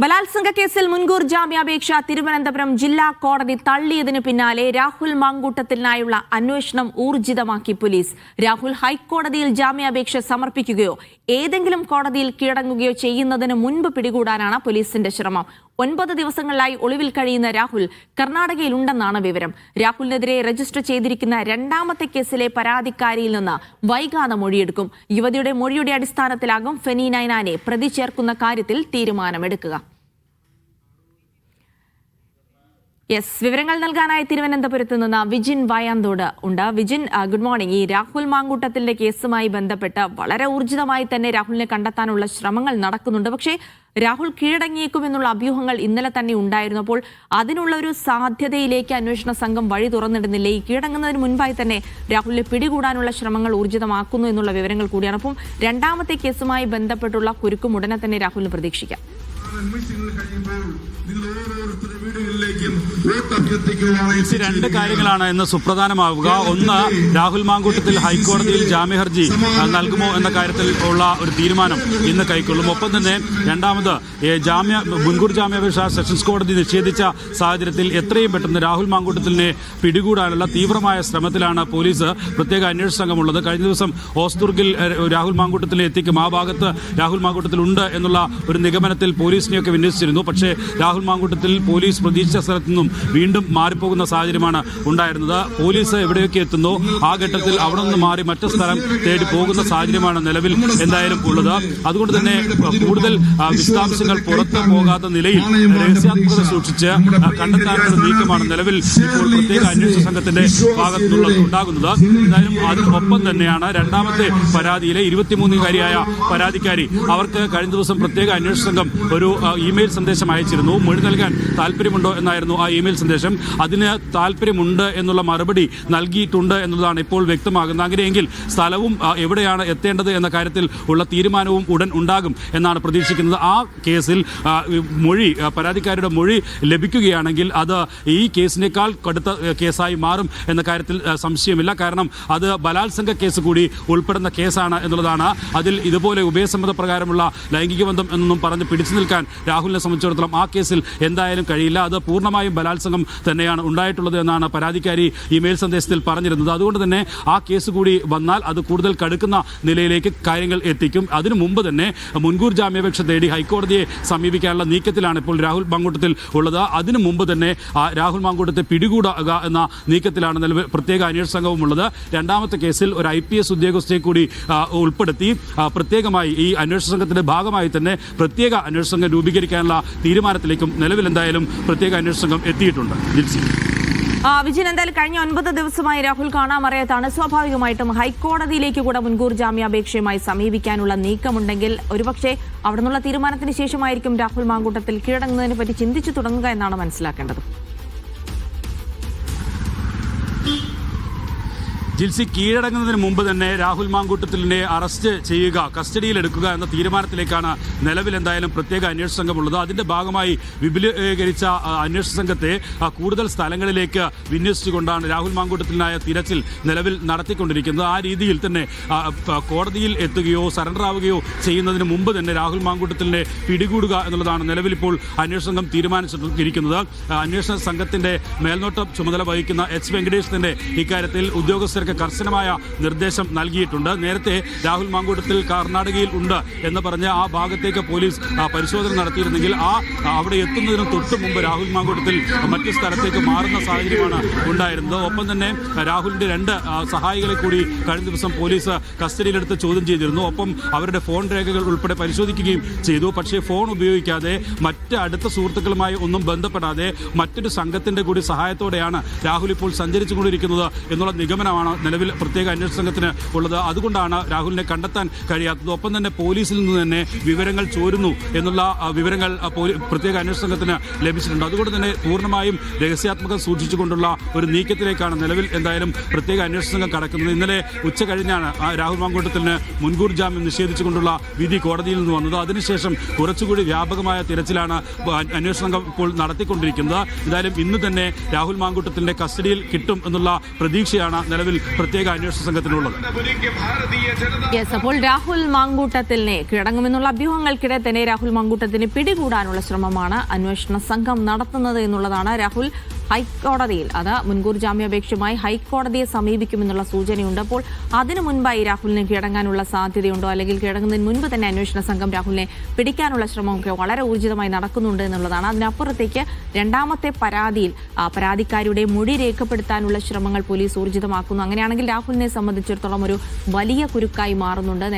ബലാത്സംഗ കേസിൽ മുൻകൂർ ജാമ്യാപേക്ഷ തിരുവനന്തപുരം ജില്ലാ കോടതി തള്ളിയതിന് പിന്നാലെ രാഹുൽ മാങ്കൂട്ടത്തിനായുള്ള അന്വേഷണം ഊർജിതമാക്കി പോലീസ്. രാഹുൽ ഹൈക്കോടതിയിൽ ജാമ്യാപേക്ഷ സമർപ്പിക്കുകയോ ഏതെങ്കിലും കോടതിയിൽ കീഴടങ്ങുകയോ ചെയ്യുന്നതിന് മുൻപ് പിടികൂടാനാണ് പോലീസിന്റെ ശ്രമം. ഒൻപത് ദിവസങ്ങളിലായി ഒളിവിൽ കഴിയുന്ന രാഹുൽ കർണാടകയിലുണ്ടെന്നാണ് വിവരം. രാഹുലിനെതിരെ രജിസ്റ്റർ ചെയ്തിരിക്കുന്ന രണ്ടാമത്തെ കേസിലെ പരാതിക്കാരിയിൽ നിന്ന് വൈകാതെ മൊഴിയെടുക്കും. യുവതിയുടെ മൊഴിയുടെ അടിസ്ഥാനത്തിലാകും ഫെനി നൈനാനെ പ്രതി ചേർക്കുന്ന കാര്യത്തിൽ തീരുമാനമെടുക്കുക. യെസ് വിവരങ്ങൾ നൽകാനായി തിരുവനന്തപുരത്ത് നിന്ന് വിജിൻ വയാന്തോട് ഉണ്ട്. വിജിൻ ഗുഡ് മോർണിംഗ് ഈ രാഹുൽ മാങ്കൂട്ടത്തിന്റെ കേസുമായി ബന്ധപ്പെട്ട് വളരെ ഊർജിതമായി തന്നെ രാഹുലിനെ കണ്ടെത്താനുള്ള ശ്രമങ്ങൾ നടക്കുന്നുണ്ട്. പക്ഷേ രാഹുൽ കീഴടങ്ങിയേക്കുമെന്നുള്ള അഭ്യൂഹങ്ങൾ ഇന്നലെ തന്നെ ഉണ്ടായിരുന്നു. അപ്പോൾ അതിനുള്ള ഒരു സാധ്യതയിലേക്ക് അന്വേഷണ സംഘം വഴി തുറന്നിടുന്നില്ല. ഈ കീഴടങ്ങുന്നതിന് മുൻപായി തന്നെ രാഹുലിനെ പിടികൂടാനുള്ള ശ്രമങ്ങൾ ഊർജിതമാക്കുന്നു എന്നുള്ള വിവരങ്ങൾ കൂടിയാണ്. അപ്പം രണ്ടാമത്തെ കേസുമായി ബന്ധപ്പെട്ടുള്ള കുരുക്കും ഉടനെ തന്നെ രാഹുലിന് പ്രതീക്ഷിക്കാം. രണ്ട് കാര്യങ്ങളാണ് ഇന്ന് സുപ്രധാനമാവുക. ഒന്ന് രാഹുൽ മാങ്കൂട്ടത്തിൽ ഹൈക്കോടതിയിൽ ജാമ്യഹർജി നൽകുമോ എന്ന കാര്യത്തിൽ ഉള്ള ഒരു തീരുമാനം ഇന്ന് കൈക്കൊള്ളും. ഒപ്പം തന്നെ രണ്ടാമത് ജാമ്യ മുൻകൂർ ജാമ്യാപേക്ഷ സെഷൻസ് കോടതി നിഷേധിച്ച സാഹചര്യത്തിൽ എത്രയും പെട്ടെന്ന് രാഹുൽ മാങ്കൂട്ടത്തിനെ പിടികൂടാനുള്ള തീവ്രമായ ശ്രമത്തിലാണ് പോലീസ് പ്രത്യേക അന്വേഷണ സംഘമുള്ളത്. കഴിഞ്ഞ ദിവസം ഓസ്ദുർഗിൽ രാഹുൽ മാങ്കൂട്ടത്തിലെ എത്തിക്കും. ആ ഭാഗത്ത് രാഹുൽ മാങ്കൂട്ടത്തിൽ ഉണ്ട് എന്നുള്ള ഒരു നിഗമനത്തിൽ പോലീസിനെയൊക്കെ വിന്യസിച്ചിരുന്നു. പക്ഷേ രാഹുൽ മാങ്കൂട്ടത്തിൽ പോലീസ് പ്രതീക്ഷിച്ച സ്ഥലത്തു നിന്നും വീണ്ടും മാറിപ്പോകുന്ന സാഹചര്യമാണ് ഉണ്ടായിരുന്നത്. പോലീസ് എവിടെയൊക്കെ എത്തുന്നു? ആ ഘട്ടത്തിൽ അവിടെ നിന്ന് മാറി മറ്റു സ്ഥലം തേടി പോകുന്ന സാഹചര്യമാണ് നിലവിൽ എന്തായാലും ഉള്ളത്. അതുകൊണ്ട് തന്നെ കൂടുതൽ വിശദാംശങ്ങൾ പുറത്തു പോകാത്ത നിലയിൽ രഹസ്യാത്മകത സൂക്ഷിച്ച് കണ്ടെത്താനുള്ള നീക്കമാണ് നിലവിൽ ഇപ്പോൾ പ്രത്യേക അന്വേഷണ സംഘത്തിന്റെ ഭാഗത്തുള്ളത് ഉണ്ടാകുന്നത്. എന്തായാലും അതിനൊപ്പം തന്നെയാണ് രണ്ടാമത്തെ പരാതിയിലെ ഇരുപത്തിമൂന്നുകാരിയായ പരാതിക്കാരി. അവർക്ക് കഴിഞ്ഞ ദിവസം പ്രത്യേക അന്വേഷണ സംഘം ഒരു ഇമെയിൽ സന്ദേശം അയച്ചിരുന്നു. മൊഴി നൽകാൻ താല്പര്യമുണ്ടോ എന്നായിരുന്നു ആ ഇമെയിൽ സന്ദേശം അതിന് താല്പര്യമുണ്ട് എന്നുള്ള മറുപടി നൽകിയിട്ടുണ്ട് എന്നുള്ളതാണ് ഇപ്പോൾ വ്യക്തമാകുന്നത്. അങ്ങനെയെങ്കിൽ സ്ഥലവും എവിടെയാണ് എത്തേണ്ടത് എന്ന കാര്യത്തിൽ ഉള്ള തീരുമാനവും ഉടൻ ഉണ്ടാകും എന്നാണ് പ്രതീക്ഷിക്കുന്നത്. ആ കേസിൽ മൊഴി പരാതിക്കാരുടെ മൊഴി ലഭിക്കുകയാണെങ്കിൽ അത് ഈ കേസിനേക്കാൾ കടുത്ത കേസായി മാറും എന്ന കാര്യത്തിൽ സംശയമില്ല. കാരണം അത് ബലാത്സംഗ കേസ് കൂടി ഉൾപ്പെടുന്ന കേസാണ് എന്നുള്ളതാണ്. അതിൽ ഇതുപോലെ ഉഭയസമ്മത പ്രകാരമുള്ള ലൈംഗിക ബന്ധം എന്നൊന്നും പറഞ്ഞ് പിടിച്ചു നിൽക്കാൻ രാഹുലിനെ സംബന്ധിച്ചിടത്തോളം ആ കേസിൽ എന്തായാലും കഴിയില്ല. അത് പൂർണമായും ബലാത്സംഗം തന്നെയാണ് ഉണ്ടായിട്ടുള്ളത് എന്നാണ് പരാതിക്കാരി ഇമെയിൽ സന്ദേശത്തിൽ പറഞ്ഞിരുന്നത്. അതുകൊണ്ട് തന്നെ ആ കേസ് കൂടി വന്നാൽ അത് കൂടുതൽ കടുക്കുന്ന നിലയിലേക്ക് കാര്യങ്ങൾ എത്തിക്കും. അതിനു മുമ്പ് തന്നെ മുൻകൂർ ജാമ്യാപേക്ഷ തേടി ഹൈക്കോടതിയെ സമീപിക്കാനുള്ള നീക്കത്തിലാണ് ഇപ്പോൾ രാഹുൽ മാങ്കൂട്ടത്തിൽ ഉള്ളത്. അതിനു മുമ്പ് തന്നെ രാഹുൽ മാങ്കൂട്ടത്തെ പിടികൂടുക എന്ന നീക്കത്തിലാണ് നിലവിൽ പ്രത്യേക അന്വേഷണ സംഘവും ഉള്ളത്. രണ്ടാമത്തെ കേസിൽ ഒരു ഐ പി എസ് ഉദ്യോഗസ്ഥയെ കൂടി ഉൾപ്പെടുത്തി പ്രത്യേകമായി ഈ അന്വേഷണ സംഘത്തിന്റെ ഭാഗമായി തന്നെ പ്രത്യേക അന്വേഷണ സംഘം രൂപീകരിക്കാനുള്ള തീരുമാനത്തിലേക്കും നിലവിൽ എന്തായാലും പ്രത്യേക അന്വേഷണ സംഘം എത്തിയിട്ടുണ്ട്. ജിൽസി ആ, വിജിൻ എന്തായാലും കഴിഞ്ഞ ഒൻപത് ദിവസമായി രാഹുൽ കാണാമറിയാത്താണ് സ്വാഭാവികമായിട്ടും ഹൈക്കോടതിയിലേക്ക് കൂടെ മുൻകൂർ ജാമ്യാപേക്ഷയുമായി സമീപിക്കാനുള്ള നീക്കമുണ്ടെങ്കിൽ ഒരുപക്ഷെ അവിടെ നിന്നുള്ള തീരുമാനത്തിന് ശേഷമായിരിക്കും രാഹുൽ മാങ്കൂട്ടത്തിൽ കീഴടങ്ങുന്നതിനെ പറ്റി ചിന്തിച്ചു തുടങ്ങുക എന്നാണ് മനസ്സിലാക്കേണ്ടത്. ജിൽസി കീഴടങ്ങുന്നതിന് മുമ്പ് തന്നെ രാഹുൽ മാങ്കൂട്ടത്തിലിനെ അറസ്റ്റ് ചെയ്യുക കസ്റ്റഡിയിലെടുക്കുക എന്ന തീരുമാനത്തിലേക്കാണ് നിലവിൽ എന്തായാലും പ്രത്യേക അന്വേഷണ സംഘമുള്ളത് അതിന്റെ ഭാഗമായി വിപുലീകരിച്ച അന്വേഷണ സംഘത്തെ കൂടുതൽ സ്ഥലങ്ങളിലേക്ക് വിന്യസിച്ചുകൊണ്ടാണ് രാഹുൽ മാങ്കൂട്ടത്തിനായ തിരച്ചിൽ നിലവിൽ നടത്തിക്കൊണ്ടിരിക്കുന്നത്. ആ രീതിയിൽ തന്നെ കോടതിയിൽ എത്തുകയോ സറണ്ടർ ആവുകയോ ചെയ്യുന്നതിന് മുമ്പ് തന്നെ രാഹുൽ മാങ്കൂട്ടത്തിലിനെ പിടികൂടുക എന്നുള്ളതാണ് നിലവിൽ ഇപ്പോൾ അന്വേഷണ സംഘം തീരുമാനിച്ചിരിക്കുന്നത് അന്വേഷണ സംഘത്തിന്റെ മേൽനോട്ടം ചുമതല വഹിക്കുന്ന എച്ച് വെങ്കടേഷിന്റെ ഇക്കാര്യത്തിൽ ഉദ്യോഗസ്ഥർക്ക് കർശനമായ നിർദ്ദേശം നൽകിയിട്ടുണ്ട്. നേരത്തെ രാഹുൽ മാങ്കൂട്ടത്തിൽ കർണാടകയിൽ ഉണ്ട് എന്ന് പറഞ്ഞ് ആ ഭാഗത്തേക്ക് പോലീസ് പരിശോധന നടത്തിയിരുന്നെങ്കിൽ ആ അവിടെ എത്തുന്നതിന് തൊട്ട് മുമ്പ് രാഹുൽ മാങ്കൂട്ടത്തിൽ മറ്റു സ്ഥലത്തേക്ക് മാറുന്ന സാഹചര്യമാണ് ഉണ്ടായിരുന്നത്. ഒപ്പം തന്നെ രാഹുലിന്റെ രണ്ട് സഹായികളെ കൂടി കഴിഞ്ഞ ദിവസം പോലീസ് കസ്റ്റഡിയിലെടുത്ത് ചോദ്യം ചെയ്തിരുന്നു. ഒപ്പം അവരുടെ ഫോൺ രേഖകൾ ഉൾപ്പെടെ പരിശോധിക്കുകയും ചെയ്തു. പക്ഷേ ഫോൺ ഉപയോഗിക്കാതെ മറ്റ് അടുത്ത സുഹൃത്തുക്കളുമായി ഒന്നും ബന്ധപ്പെടാതെ മറ്റൊരു സംഘത്തിന്റെ കൂടി സഹായത്തോടെയാണ് രാഹുൽ ഇപ്പോൾ സഞ്ചരിച്ചുകൊണ്ടിരിക്കുന്നത് എന്നുള്ള നിഗമനമാണ് നിലവിൽ പ്രത്യേക അന്വേഷണ സംഘത്തിന് ഉള്ളത്. അതുകൊണ്ടാണ് രാഹുലിനെ കണ്ടെത്താൻ കഴിയാത്തത്. ഒപ്പം തന്നെ പോലീസിൽ നിന്ന് തന്നെ വിവരങ്ങൾ ചോരുന്നു എന്നുള്ള വിവരങ്ങൾ പ്രത്യേക അന്വേഷണ സംഘത്തിന് ലഭിച്ചിട്ടുണ്ട്. അതുകൊണ്ട് തന്നെ പൂർണമായും രഹസ്യാത്മകം സൂക്ഷിച്ചുകൊണ്ടുള്ള ഒരു നീക്കത്തിലേക്കാണ് നിലവിൽ എന്തായാലും പ്രത്യേക അന്വേഷണ സംഘം കടക്കുന്നത്. ഇന്നലെ ഉച്ച കഴിഞ്ഞാണ് രാഹുൽ മാങ്കൂട്ടത്തിന് മുൻകൂർ ജാമ്യം നിഷേധിച്ചുകൊണ്ടുള്ള വിധി കോടതിയിൽ നിന്ന് വന്നത്. അതിനുശേഷം കുറച്ചുകൂടി വ്യാപകമായ തിരച്ചിലാണ് അന്വേഷണ സംഘം ഇപ്പോൾ നടത്തിക്കൊണ്ടിരിക്കുന്നത്. എന്തായാലും ഇന്ന് തന്നെ രാഹുൽ മാങ്കൂട്ടത്തിന്റെ കസ്റ്റഡിയിൽ കിട്ടും എന്നുള്ള പ്രതീക്ഷയാണ് നിലവിൽ പ്രത്യേക അന്വേഷണ സംഘത്തിനുള്ളത്. യെസ് അപ്പോൾ രാഹുൽ മാങ്കൂട്ടത്തിനെ കീഴടങ്ങുമെന്നുള്ള അഭ്യൂഹങ്ങൾക്കിടെ തന്നെ രാഹുൽ മാങ്കൂട്ടത്തിനെ പിടികൂടാനുള്ള ശ്രമമാണ് അന്വേഷണ സംഘം നടത്തുന്നത് എന്നുള്ളതാണ് രാഹുൽ ഹൈക്കോടതിയിൽ. അത് മുൻകൂർ ജാമ്യാപേക്ഷയുമായി ഹൈക്കോടതിയെ സമീപിക്കുമെന്നുള്ള സൂചനയുണ്ട്. അപ്പോൾ അതിനു മുൻപായി രാഹുലിനെ കീഴടങ്ങാനുള്ള സാധ്യതയുണ്ടോ? അല്ലെങ്കിൽ കീഴടങ്ങുന്നതിന് മുൻപ് തന്നെ അന്വേഷണ സംഘം രാഹുലിനെ പിടിക്കാനുള്ള ശ്രമമൊക്കെ വളരെ ഊർജിതമായി നടക്കുന്നുണ്ട് എന്നുള്ളതാണ്. അതിനപ്പുറത്തേക്ക് രണ്ടാമത്തെ പരാതിയിൽ പരാതിക്കാരുടെ മൊഴി രേഖപ്പെടുത്താനുള്ള ശ്രമങ്ങൾ പോലീസ് ഊർജിതമാക്കുന്നു. അങ്ങനെയാണെങ്കിൽ രാഹുലിനെ സംബന്ധിച്ചിടത്തോളം ഒരു വലിയ കുരുക്കായി മാറുന്നുണ്ട്.